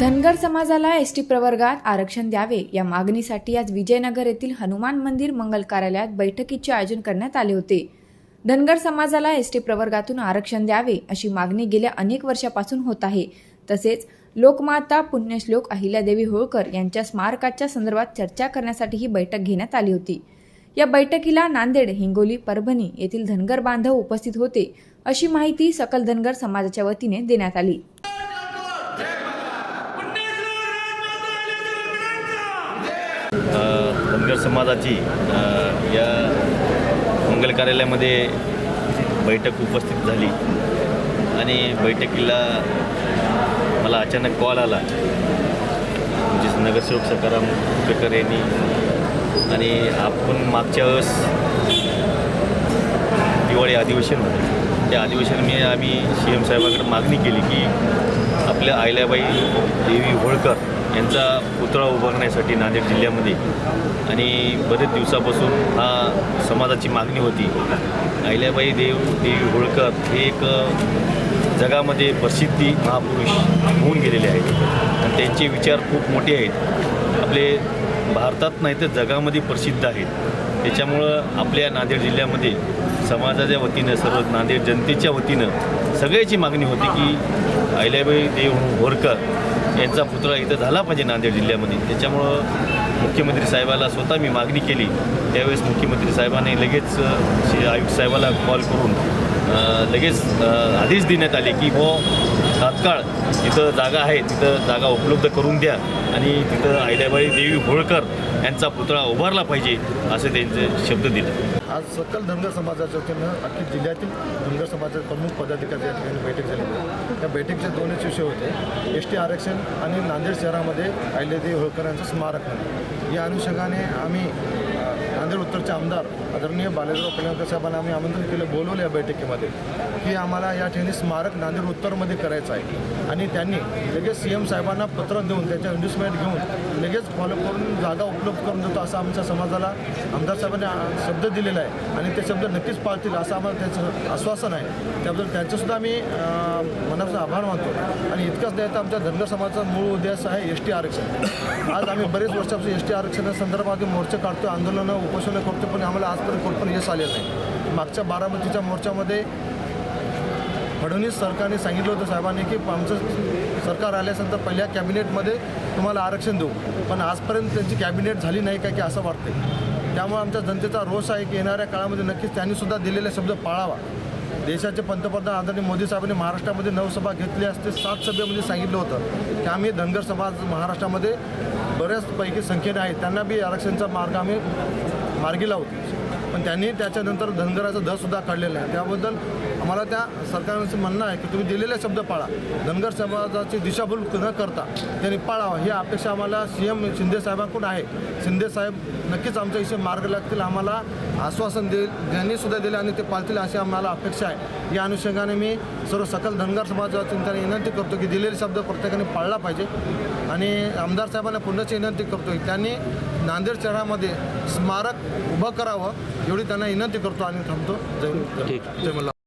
धनगर समाजाला S T प्रवर्गात आरक्षण द्यावे या मागणीसाठी आज विजयनगर येथील हनुमान मंदिर मंगल कार्यालयात बैठकीचे आयोजन करण्यात आले होते. धनगर समाजाला एस टी प्रवर्गातून आरक्षण द्यावे अशी मागणी गेल्या अनेक वर्षापासून होत आहे. तसेच लोकमाता पुण्यश्लोक अहिल्यादेवी होळकर यांच्या स्मारकाच्या संदर्भात चर्चा करण्यासाठी ही बैठक घेण्यात आली होती. या बैठकीला नांदेड हिंगोली परभणी येथील धनगर बांधव उपस्थित होते अशी माहिती सकल धनगर समाजाच्या वतीने देण्यात आली. धनगर समाजाची या मंगल कार्यालयामध्ये बैठक उपस्थित झाली. आणि बैठकीला मला अचानक कॉल आला. म्हणजेच नगरसेवक सकाराम कुपेकर यांनी. आणि आपण मागच्या वेळेस दिवाळी अधिवेशन होतं. त्या अधिवेशन मी आम्ही सी एम साहेबाकडे मागणी केली की आपल्या आयल्याबाई देवी होळकर यांचा पुतळा उभारण्यासाठी नांदेड जिल्ह्यामध्ये. आणि बरेच दिवसापासून हा समाजाची मागणी होती. अहिल्याबाई देव देवी होळकर हे एक जगामध्ये प्रसिद्धी महापुरुष होऊन गेलेले आहेत. आणि त्यांचे विचार खूप मोठे आहेत. आपले भारतात नाही तर जगामध्ये प्रसिद्ध आहेत. त्याच्यामुळं आपल्या नांदेड जिल्ह्यामध्ये समाजाच्या वतीनं सर्व नांदेड जनतेच्या वतीनं सगळ्याची मागणी होती की अहिल्याबाई देव होरकर यांचा पुतळा इथं झाला पाहिजे नांदेड जिल्ह्यामध्ये. त्याच्यामुळं मुख्यमंत्री साहेबाला स्वतः मी मागणी केली. त्यावेळेस मुख्यमंत्री साहेबांनी लगेच श्री आयुक्त साहेबाला कॉल करून लगेच आदेश देण्यात आले की हो तात्काळ तिथं जागा आहे तिथं जागा उपलब्ध करून द्या आणि तिथं अहिल्याबाई देवी होळकर यांचा पुतळा उभारला पाहिजे असे त्यांचे शब्द दिले. आज सकल धनगर समाजाच्या वतीनं अख्खी जिल्ह्यातील धनगर समाजाचे प्रमुख पदाधिकारी या ठिकाणी बैठक झाली त्या बैठकीचे दोनच विषय होते. एस टी आरक्षण आणि नांदेड शहरामध्ये अहिल्यादेवी होळकरांचं स्मारक या अनुषंगाने आम्ही नांदेड उत्तरचे आमदार आदरणीय बालेराव कल्याणकर साहेबांना आम्ही आमंत्रण केलं बोलवलं या बैठकीमध्ये की आम्हाला या ठिकाणी स्मारक नांदेड उत्तरमध्ये करायचं आहे. आणि त्यांनी लगेच सी एम साहेबांना पत्र देऊन त्यांच्या इन्व्हेस्टमेंट घेऊन लगेच फॉलो करून जागा उपलब्ध करून देतो असं आमच्या समाजाला आमदार साहेबांनी शब्द दिलेला आहे. आणि ते शब्द नक्कीच पाळतील असं आम्हाला त्यांचं आश्वासन आहे. त्याबद्दल त्यांचंसुद्धा आम्ही मनाचा आभार मानतो. आणि इतकंच नाही तर आमच्या धनगर समाजाचा मूळ उद्देश आहे एस टी आरक्षण. आज आम्ही बरेच वर्षापासून एस टी आरक्षणासंदर्भात मोर्चे काढतो आंदोलनं उपोषणं करतो पण आम्हाला आजपर्यंत कुठं पण यश आलेलं नाही. मागच्या बारामतीच्या मोर्चामध्ये फडणवीस सरकारने सांगितलं होतं साहेबांनी की आमचं सरकार आल्यानंतर पहिल्या कॅबिनेटमध्ये तुम्हाला आरक्षण देऊ. पण आजपर्यंत त्यांची कॅबिनेट झाली नाही का की असं वाटते त्यामुळे आमच्या जनतेचा रोष आहे की येणाऱ्या काळामध्ये नक्कीच त्यांनीसुद्धा दिलेले शब्द पाळावा. देशाचे पंतप्रधान आदरणीय मोदी साहेबांनी महाराष्ट्रामध्ये नऊ सभा घेतली असते सात सभेमध्ये सांगितलं होतं की आम्ही धनगर समाज महाराष्ट्रामध्ये बऱ्याचपैकी संख्येने आहेत त्यांना बी आरक्षणचा मार्ग आम्ही मार्गी लावतो पण त्यांनी त्याच्यानंतर धनगराचा दरसुद्धा काढलेला आहे. त्याबद्दल आम्हाला त्या सरकारचं म्हणणं आहे की तुम्ही दिलेले शब्द पाळा. धनगर समाजाची दिशाभूल न करता त्यांनी पाळावा. ही अपेक्षा आम्हाला सी एम शिंदे साहेबांकडून आहे. शिंदे साहेब नक्कीच आमच्या इथे मार्ग लागतील आम्हाला आश्वासन देईल त्यांनी सुद्धा दिले आणि ते पाळतील अशी आम्हाला अपेक्षा आहे. या अनुषंगाने मी सर्व सकल धनगर समाजातून त्यांनी विनंती करतो की दिलेले शब्द प्रत्येकाने पाळला पाहिजे. आणि आमदार साहेबांना पुन्हाची विनंती करतो की त्यांनी नांदेड शहरामध्ये स्मारक उभं करावं. एवढी त्यांना विनंती करतो आणि थांबतो. जय जय मल्हार.